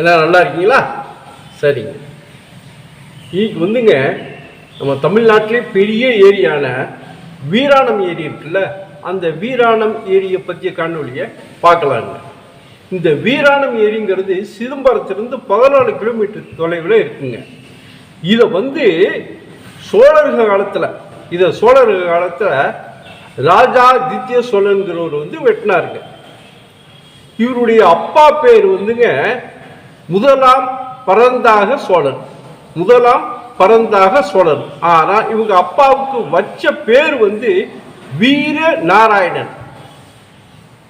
எல்லாம் நல்லா இருக்கீங்களா? சரிங்க. இன்னைக்கு வந்துங்க நம்ம தமிழ்நாட்டிலே பெரிய ஏரியான வீராணம் ஏரி இருக்குல்ல அந்த வீராணம் ஏரியை பற்றிய காணொலியை பார்க்கலாங்க. இந்த வீராணம் ஏரிங்கிறது சிதம்பரத்திலிருந்து பதினாலு கிலோமீட்டர் தொலைவில் இருக்குங்க. இதை வந்து சோழர்கள் காலத்தில் இதை சோழர் காலத்தில் ராஜா தித்ய சோழன்கிறவர் வந்து வெட்டினாருங்க. இவருடைய அப்பா பேர் வந்துங்க முதலாம் பரந்தாக சோழன். முதலாம் பரந்தாக சோழன். ஆனால் இவங்க அப்பாவுக்கு வச்ச பேர் வந்து வீர நாராயணன்.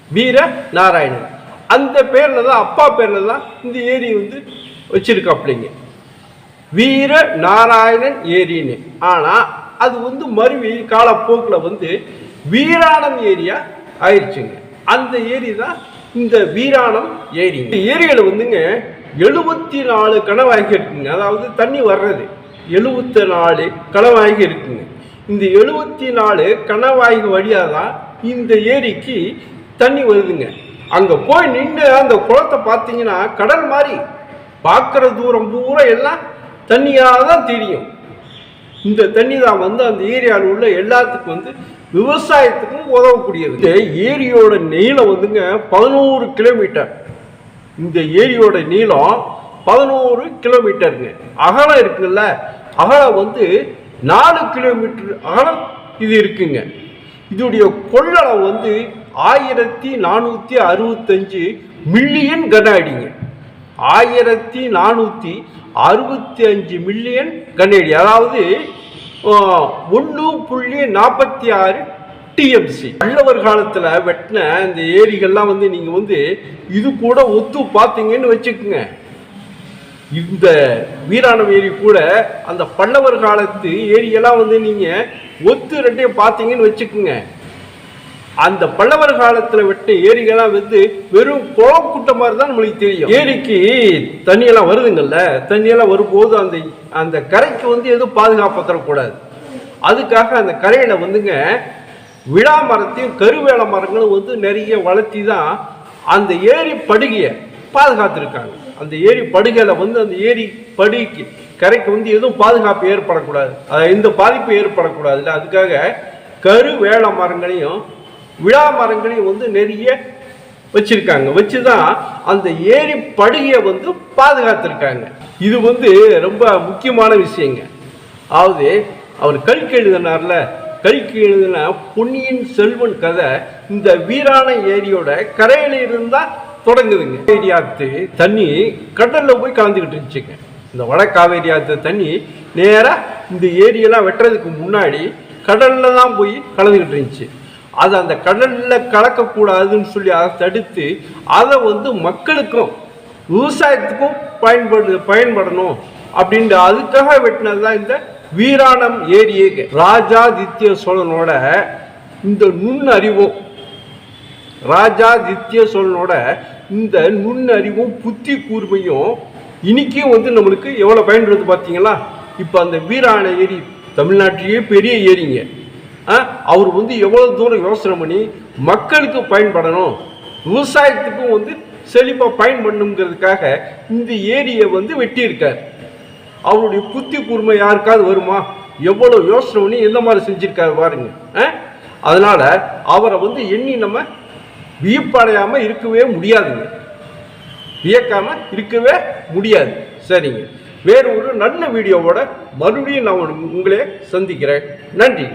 வீர நாராயணன். அந்த பேர்ல தான் அப்பா பேர்ல தான் இந்த ஏரி வந்து வச்சிருக்காப்லிங்க வீர நாராயணன் ஏரின்னு. ஆனா அது வந்து மருவி காலப்போக்கில் வந்து வீராணம் ஏரியா ஆயிடுச்சுங்க அந்த ஏரி தான் இந்த வீராணம் ஏரி. இந்த ஏரியில் வந்துங்க எழுபத்தி நாலு கனவாகி இருக்குங்க. அதாவது தண்ணி வர்றது. எழுபத்தி நாலு கனவாகி இருக்குங்க. இந்த எழுபத்தி நாலு கனவாய்கு வழியாக தான் இந்த ஏரிக்கு தண்ணி வருதுங்க. அங்கே போய் நின்று அந்த குளத்தை பார்த்தீங்கன்னா கடல் மாதிரி. பார்க்குற தூரம் பூரா எல்லாம் தண்ணியாக தான் தெரியும். இந்த தண்ணி தான் வந்து அந்த ஏரியாவில் உள்ள எல்லாத்துக்கும் வந்து விவசாயத்துக்கும் உதவக்கூடியது. இந்த ஏரியோட நீளம் வந்துங்க பதினோரு கிலோமீட்டர். இந்த ஏரியோட நீளம் பதினோரு கிலோமீட்டருங்க. அகலம் இருக்குல்ல அகலம் வந்து நாலு கிலோமீட்டர் அகலம் இது இருக்குங்க. இதோடைய கொள்ளளவு வந்து ஆயிரத்தி நானூற்றி அறுபத்தஞ்சு மில்லியன் கன அடிங்க. ஆயிரத்தி நானூற்றி அறுபத்தி அஞ்சு மில்லியன் கனேடி. அதாவது ஒன்று புள்ளி நாற்பத்தி ஆறு டிஎம்சி பல்லவர் காலத்தில் வெட்டின இந்த ஏரிகள்லாம் வந்து நீங்கள் வந்து இது கூட ஒத்து பார்த்தீங்கன்னு வச்சுக்கோங்க. இந்த வீராணம் ஏரி கூட அந்த பல்லவர் காலத்து ஏரியெல்லாம் வந்து நீங்கள் ஒத்து ரெண்டையும் பார்த்தீங்கன்னு வச்சுக்கோங்க. அந்த பல்லவர் காலத்தில் வெட்ட ஏரிகள்லாம் வந்து வெறும் குளம் மாதிரி தான் நம்மளுக்கு தெரியும். ஏரிக்கு தண்ணியெல்லாம் வருதுங்கல்ல தண்ணியெல்லாம் வரும்போது அந்த அந்த கரைக்கு வந்து எதுவும் பாதுகாப்பு தரக்கூடாது. அதுக்காக அந்த கரையில் வந்துங்க விழா மரத்தையும் கருவேல மரங்களும் வந்து நிறைய வளர்த்தி தான் அந்த ஏரி படுகையை பாதுகாத்திருக்காங்க. அந்த ஏரி படுகையில் வந்து அந்த ஏரி படுகைக்கு கரைக்கு வந்து எதுவும் பாதுகாப்பு ஏற்படக்கூடாது. அது எந்த பாதிப்பு ஏற்படக்கூடாதுல்ல. அதுக்காக கரு வேள மரங்களையும் விழா மரங்களையும் வந்து நிறைய வச்சிருக்காங்க. வச்சுதான் அந்த ஏரி படுகையை வந்து பாதுகாத்திருக்காங்க. இது வந்து ரொம்ப முக்கியமான விஷயங்க. அதாவது அவர் கல்கி எழுதினார்ல கல்கி எழுதின பொன்னியின் செல்வன் கதை இந்த வீரான ஏரியோட கரையில இருந்தா தொடங்குதுங்க. காவேரி ஆத்து தண்ணி கடல்ல போய் கலந்துக்கிட்டு இருந்துச்சுங்க. இந்த வட காவேரி ஆத்து தண்ணி நேராக இந்த ஏரியெல்லாம் வெட்டுறதுக்கு முன்னாடி கடல்ல தான் போய் கலந்துக்கிட்டு இருந்துச்சு. அது அந்த கடலில் கலக்கக்கூடாதுன்னு சொல்லி அதை தடுத்து அதை வந்து மக்களுக்கும் விவசாயத்துக்கும் பயன்படு பயன்படணும் அப்படின்ற அதுக்காக வெட்டினது தான் இந்த வீராணம் ஏரியே ராஜாதித்ய சோழனோட இந்த நுண்ணறிவும் ராஜாதித்ய சோழனோட இந்த நுண்ணறிவும் புத்தி கூர்மையும் இன்னைக்கும் வந்து நம்மளுக்கு எவ்வளோ பயன்படுது பார்த்தீங்களா இப்போ அந்த வீராண ஏரி தமிழ்நாட்டிலேயே பெரிய ஏரிங்க. அவர் வந்து எவ்வளோ தூரம் யோசனை பண்ணி மக்களுக்கு பயன்படணும் விவசாயத்துக்கும் வந்து செழிப்பாக பயன்படணுங்கிறதுக்காக இந்த ஏரியை வந்து வெட்டியிருக்கார். அவருடைய புத்தி கூர்மை யாருக்காவது வருமா? எவ்வளோ யோசனை பண்ணி எந்த மாதிரி செஞ்சுருக்காரு பாருங்க. ஆ? அவரை வந்து எண்ணி நம்ம வியப்படையாமல் இருக்கவே முடியாதுங்க. வியக்காமல் இருக்கவே முடியாது. சரிங்க. வேறு ஒரு நல்ல வீடியோவோட மறுபடியும் நான் உங்களை சந்திக்கிறேன். நன்றி.